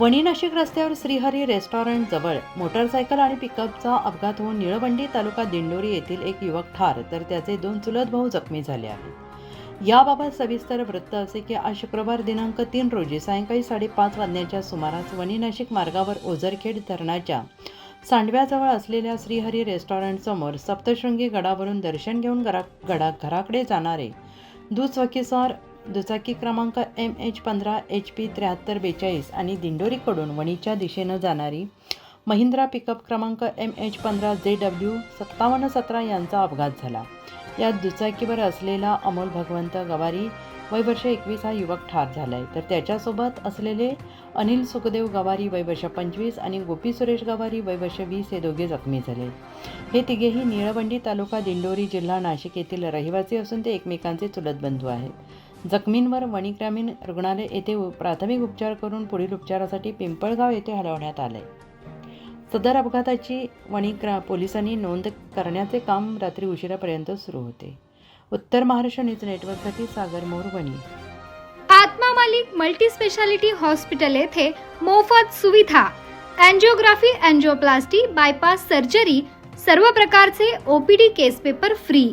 वणी नाशिक रस्त्यावर श्रीहरी रेस्टॉरंट जवळ मोटारसायकल आणि पिकअपचा अपघात होऊन निळवंडी तालुका दिंडोरी येथील एक युवक ठार तर त्याचे दोन चुलत भाऊ जखमी झाले आहेत. याबाबत सविस्तर वृत्त असे की आज शुक्रवार दिनांक तीन रोजी सायंकाळी साडेपाच वाजण्याच्या सुमारास वणी नाशिक मार्गावर ओझरखेड धरणाच्या सांडव्याजवळ असलेल्या श्रीहरी रेस्टॉरंटसमोर सप्तशृंगी गडावरून दर्शन घेऊन घरा गडा घराकडे जाणारे दुचवकीसवार दुचाकी क्रमांक एम एच पंधरा एच पी त्र्याहत्तर बेचाळीस आणि दिंडोरीकडून वणीच्या दिशेनं जाणारी महिंद्रा पिकअप क्रमांक एम एच पंधरा जे डब्ल्यू सत्तावन्न सतरा यांचा अपघात झाला. यात दुचाकीवर असलेला अमोल भगवंत गवारी वयवर्ष एकवीस हा युवक ठार झाला आहे तर त्याच्यासोबत असलेले अनिल सुखदेव गवारी वयवर्ष पंचवीस आणि गोपी सुरेश गवारी वयवर्ष वीस हे दोघे जखमी झाले. हे तिघेही निळवंडी तालुका दिंडोरी जिल्हा नाशिक येथील रहिवासी असून ते एकमेकांचे चुलत बंधू आहेत. जखमींवर वणीग्रामीण रुग्णालय येथे प्राथमिक उपचार करून पुढील उपचारासाठी पिंपळगाव येथे हलवण्यात आले. सदर अपघाताची वणीग्रा पोलिसांनी नोंद करण्याचे काम रात्री उशिरापर्यंत सुरू होते. उत्तर महाराष्ट्र न्यूज नेटवर्कसाठी सागर मोरवणी. आत्मा मालिक मल्टी स्पेशालिटी हॉस्पिटल येथे मोफत सुविधा अँजिओग्राफी अँजिओप्लास्टी बायपास सर्जरी सर्व प्रकारचे OPD case paper free.